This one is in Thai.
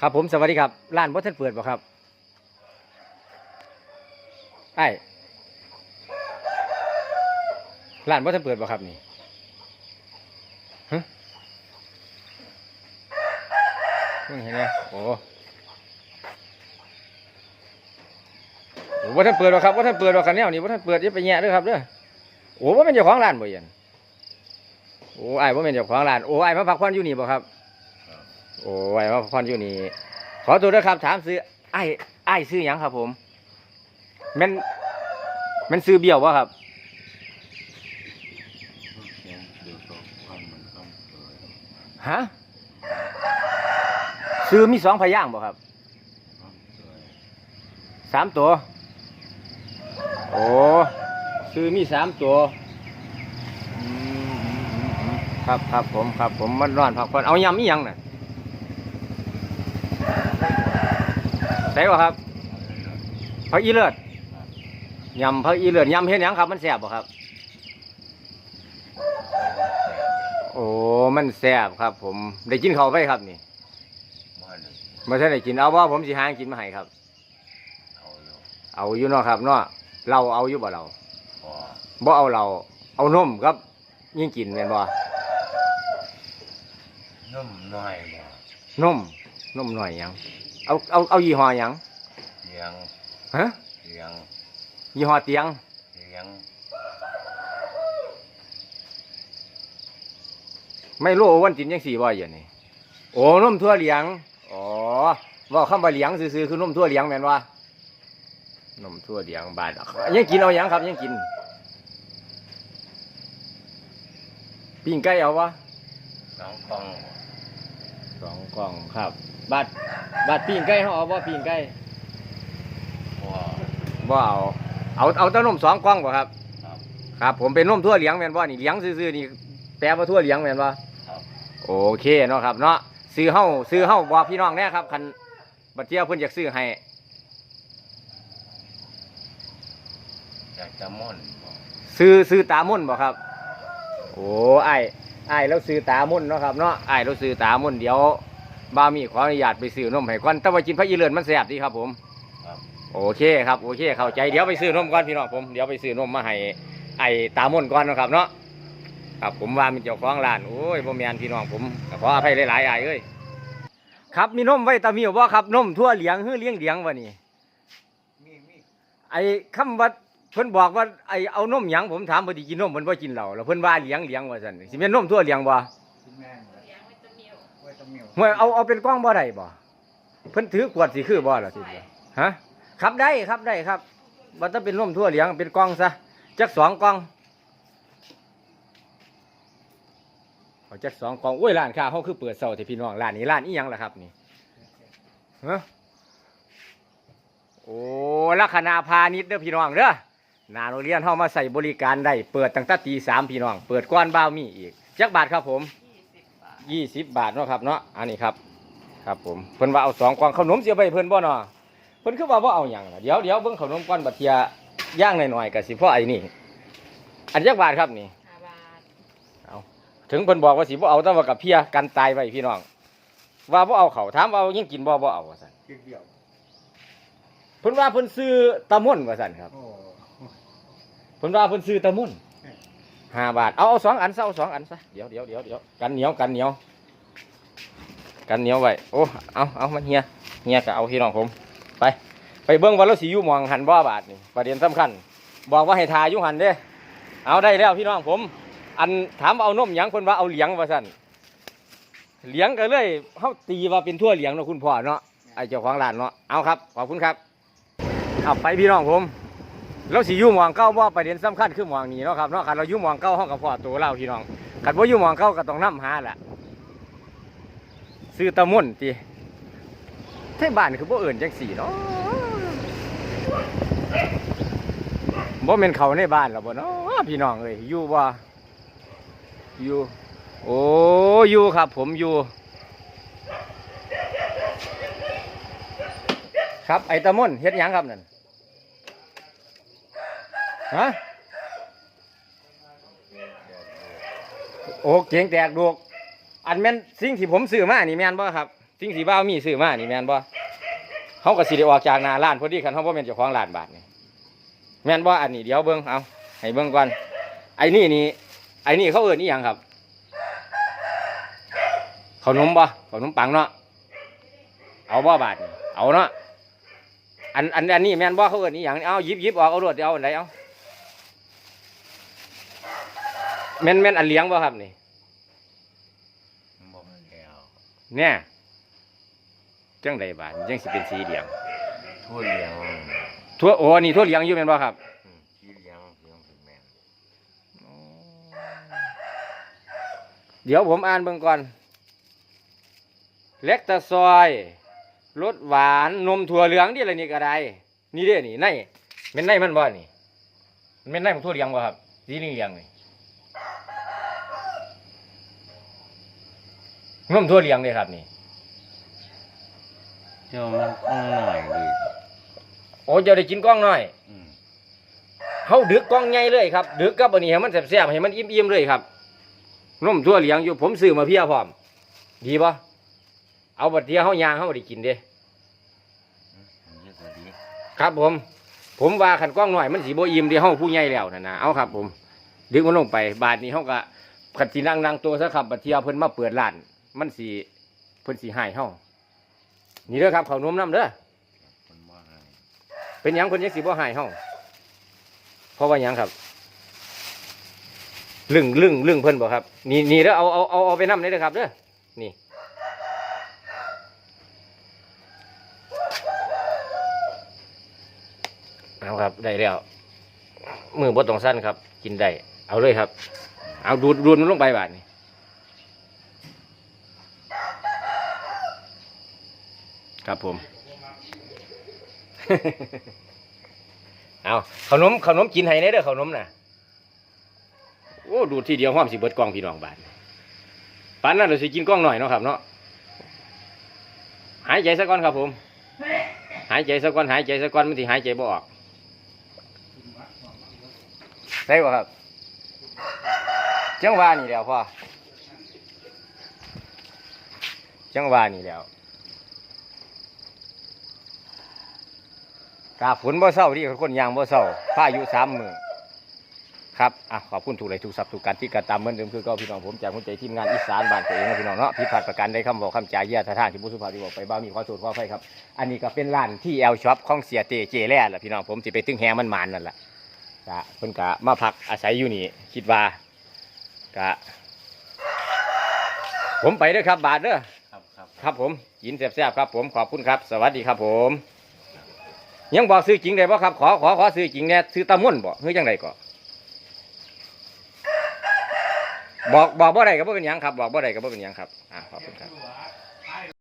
ครับผมสวัสดีครับร้านบ่ท่านเปิดบ่ครับไอ้ร้านบ่ท่านเปิดบ่ครับนี่ฮะมึงเห็นไหโอ้โอ้บ่ท่านเปิดบ่ครับบ่ท่านเปิดบ่คันแนวนี่บ่ท่านเปิดอย่าไปแย่เด้อครับเด้อโอ้บ่เป็นเจ้าของร้านบ่ย็นโอ้ไอ้ายบ่เป็นเจ้าของร้านโอ้ไอ้มาพักผ่อนอยู่นี่บ่ครับ โอ้ไอ้ายมาพักผ่อนอยู่นี่ขอตัวด้วยครับถามซื้อไอ้ไอ้ายซื้อหยังครับ ผมแมันแมันซื้อเบี้ยววะครับ ฮะซื้อมีสองพยางค์บ่ครับสามตัว โอ้ซื้อมีสามตัวอืมครับครับผมครับผมมันร้อนพักผ่อนเอายำอีหยังน่ะใส่บ่ครับพักอีเลือดยำพักอีเลือดยำเฮ็ดหยังครับ มันแซ่บบ่ครับ โอ้ มันแซ่บครับ ผมได้กินข้าวไปครับนี่มาท่านได้กินเอาว่าผมสิหากินมาให้ครับเอาอยู่เนาะครับเนาะเราเอาอยู่บ่เราบ่เอาเราเอานมครับ ยิ่งกินแม่นบ่นุ่มหน่อยบ่นมนมหน่อยหยัง เอาเอาเอายี่ห้อหยังเลี้ยงฮะเลี้ยงยี่ห้อเตียงเลี้ยงไม่รู้วันจินยังสี่บ่อย่างนี้โอ้นมทั่วเหลียงอ๋อเว่าคำว่าเหลียงซื่อๆคือนมทั่วเหลียงแม่นว่านมทั่วเหลียงบาทยังกินเอาหยังครับยังกินปิ้งไก่เอาวะสองกล่อง สองกล่องครับบาทบาทปิ้งไก่เขาเอาบ่ปิ้งไก่บ่บ่เอาเอาเอาแต่นมสองกล่องบ่ครับครับ ครับ ผมเป็นนมทั่วเหลียงแม่นบ่นี่เหลียงซื่อๆนี่แปลว่าทั่วเหลียงแม่นบ่ครับโอเคเนาะครับเนาะซื้อเฮาซื้อเฮาบอกพี่น้องแน่ครับคันบัดเจียวเพิ่นอยากซื้อให้อยากจะม่อนบ่ซื้อซื้อตามุ่นบ่ครับ โอ้ไอ้ ไอ้ายแล้วซื้อตามุ่นเนาะครับเนาะไอ้ายแล้วซื้อตามุ่นเดี๋ยวบามีขออนุญาตไปซื้อนมให้ก่อนแต่ว่ากินพระอีเลือนมันแซ่บดีครับผมครับโอเคครับโอเคเข้าใจเดี๋ยวไปซื้อนมก่อนพี่น้องผมเดี๋ยวไปซื้อนมมาให้ไอ้ตามุ่นก่อนเนาะครับเนาะครับผมว่ามีเจ้าของร้านโอ้ยบ่แม่นพี่น้องผมก็ขออภัยหลายๆไอ้ายเอ้ยครับมีนมไว้ตามีบ่ครับนมทั่วเหลียงฮือเลี้ยงเหลียงวะนี่มีมีไอ้คำว่า เพิ่นบอกว่าไอ้เอานมหยังผมถามเพิ่นสิกินนมเพิ่นบ่กินเหล้าแล้วเพิ่นว่าเหลียงเหลียงว่าซั่นสิแม่นนมทั่วเหลียงบ่กินแม่งเลยไว้ตะมิวห่วยเอาเอาเป็นกล้องบ่ได้บ่เพิ่นถือขวดสิคือบ่ล่ะสิฮะครับได้ครับได้ครับบ่ต้องเป็นนมทั่วเหลียงเป็นกล้องซะจักสองกล้องเอาจักสองกล้องโอ้ยร้านค้าเฮาคือเปิดเช้าแต่พี่น้องร้านนี้ร้านอีหยังล่ะครับนี่ฮะโอ้ลักษณะพาณิชย์เด้อพี่น้องเด้อ หนาโรงเรียนเข้ามาใส่บริการได้ เปิดตั้งแต่ตีสามพี่น้อง เปิดก้อนบ้าวมีอีกจักบาทครับผมยี่สิบบาทเนาะครับเนาะ อันนี้ครับ ครับผม เพิ่นว่าเอาสองกล่องขนมเสียไปเพิ่นบ่เนาะ เพิ่นคือว่าบ่เอาหยังล่ะเดี๋ยวเดี๋ยวเบิ่งขนมก้อนบัดเทียย่างหน่อยๆก็สิพ่อไอ้นี่ อันจักบาทครับนี่ ห้าบาทเอาถึงเพิ่นบอกว่าสิบ่เอาแต่ว่ากับเพียกันตายไว้พี่น้อง ว่าบ่เอาเขาถามว่าเอายังกินบ่บ่เอาว่าซั่นเดียวเพิ่นว่าเพิ่นซื้อตะม่วนว่าซั่นครับ โอ้ เพิ่นว่าเพิ่นซื้อตะมุ่นห้าบาท เอาเอาสองอันซะเอาสองอันซะเดี๋ยวเดี๋ยวเดี๋ยวเดี๋ยวกันเหนียวกันเหนียว กันเหนียวไว้โอ้เอาเอามันเฮียเฮียก็เอาพี่น้องผม ไป ไปเบิ้งว่าเราสิอยู่หมองหันบ่บาทนี่ประเด็นสำคัญ บอกว่าให้ทาอยู่หันเด้เอาได้แล้วพี่น้องผม อันถามว่าเอานมหยังคนว่าเอาเหลียงว่าสั่นเหลียงก็เลยเขาตีว่าเป็นทั่วเหลียงเนาะคุณพ่อเนาะไอ้เจ้าของร้านเนาะเอาครับขอบคุณครับเอาไปพี่น้องผม เราสิอยู่หมองเก้าว่าประเด็นสำคัญคือหมองนี้เนาะครับเนาะคันเราอยู่หมองเก้าห้องกับพ่อตัวเราพี่น้องคันว่าอยู่หมองเก้าก็ต้องนํหาแหละซื้อตะมุ่นจีเท่บ้านคือบ่เอื่นจังสี่เนาะบ่เป็นเขาในบ้านหรอบ่เนาะพี่น้องเอ้ยอยู่บ่อยู่โอ้อยู่ครับ ผมอยู่ ครับไอ้ตะมุ่นเฮ็ดยังครับนั่น ฮะโอ้เก่งแตกดวก อันแม่นสิ่งที่ผมซื้อมานี่แม่นบ่ครับ สิ่งสีบ้าวมีซื้อมานี่แม่นบ่เขาก็สิได้ออกจากหนาร้านพอดีคันเขาบ่แม่นเจ้าของร้านบาทนี่แม่นบ่อันนี้เดี๋ยวเบิ่งเอาให้เบิ่งก่อนไอ้นี่นี่ไอ้นี่เขาเอิ้นอีหยังครับขนมบ่ขนมปังเนาะเอาบ่บาทเอาเนาะอันอันอันนี้แม่นบ่เขาเอิ้นอีหยังเอาหยิบหยิบออกเอารวดเอาอันใดเอา แม่นแม่นอันเลี้ยงบ่ครับนี่บ่แล้วเนี่ยจังใดบาทจังสิเป็นสีเหลืองทั่วเลี้ยงทั่วโอ้นี่ทั่วเหลืองอยู่แม่นบ่ครับอืมที่เลี้ยงเลี้ยงเป็นแม่นเดี๋ยวผมอ่านเบิ่งก่อนเล็กตะซอยรสหวานนมถั่วเหลืองนี่อะไรนี่ก็ได้นี่เด้นี่ในแม่นในมันบ่นี่แม่นในของถั่วเหลืองบ่ครับสีเหลืองๆนี่ นมถั่วเหลืองนี่ครับนี่เจ้ามันก้องหน่อยดีโอ้เจะได้กินกล้องน้อยอืมเฮาดึกกล้องใหญ่เลยครับดึกกับอันนี้ให้มันแซ่บๆให้มันอิ่มๆเลยครับนมถั่วเหลืองอยู่ผมซื้อมาเพียพร้อม ดีป่ะเอาบัดเดียวเฮายางเฮาบ่ได้กินเด้อันนี้ก็ดีครับ ผม ผมว่าขันกล้องหน่อยมันสีโบอิ่มเดียวเฮาผู้ใหญ่แล้วนะนะเอาครับ ผม ดึกมันลงไปบาทนี้เฮาก็ขันสีนั่งนั่งตัวซะครับบัดเทียเพิ่นมาเปิดร้าน มันสีเพิ่นสีให้เฮานี่เด้อครับเข้าวนมน้ำเด้อคนบ่ให้เป็นหยังเพิ่นยังสิบ่ให้เฮาเพราะว่าหยังครับลึงลึงลึงเพิ่นบ่ครับ นี่นี่เด้อเอาเอาเอาเอาไปนำเลยเด้อครับเด้อนี่ เอาครับได้แล้วมือบดตรงสั้นครับ กินได้เอาเลยครับ เอาดูดดูดมันลงไปบาดนี่ ครับผม เอาขนมขนมกินให้ในเด้อขนมน่ะโอ้ดูที่เดียวห้อมสิเบิดกล้องพี่น้องบาดปานนั้นเราสิกินกล้องหน่อยเนาะครับเนาะหายใจสักก่อนครับผม หายใจสักก่อนหายใจสักก่อนมันสิหายใจบ่ออกได้บ่ครับจังหวานี่แล้วพ่อจังหวานี่แล้ว กาฝนบ่เศร้าดิคนยางบ่เศร้าพายุสามมือครับอะขอบคุณถูกเลยถูกสับถูกการที่การตามเหมือนเดิมคือเก็พี่น้องผมจากคนใจทีมงานอีสานบ้านตัวเองนะพี่น้องเนาะผิดพลาดประการใดคำบอกคำจาเยี่ยท่าทางที่ผู้สุภาพที่บอกไปบ้ามีขอโทษขออภัยครับ อันนี้ก็เป็นร้านที่แอลช็อปของเสียเตเจแล่แหละพี่น้องผมสิไปตึงแฮมันมานนั่นแหละกะเพิ่นกะมาพักอาศัยอยู่นี่คิดว่ากะ ผมไปเด้อครับบาทเด้อครับครับครับผมกินแซ่บๆครับผมขอบคุณครับ สวัสดีครับผม ยังบอกซื้อจริงได้บ่ครับ ขอขอขอซื้อจริงเนี่ยซื้อตะมุ่นบ่เฮ้ยจังไดก็บอกบอกบ่ได้ก็บ่เป็นหยังครับ บอกบ่ได้ก็บ่เป็นหยังครับอ่า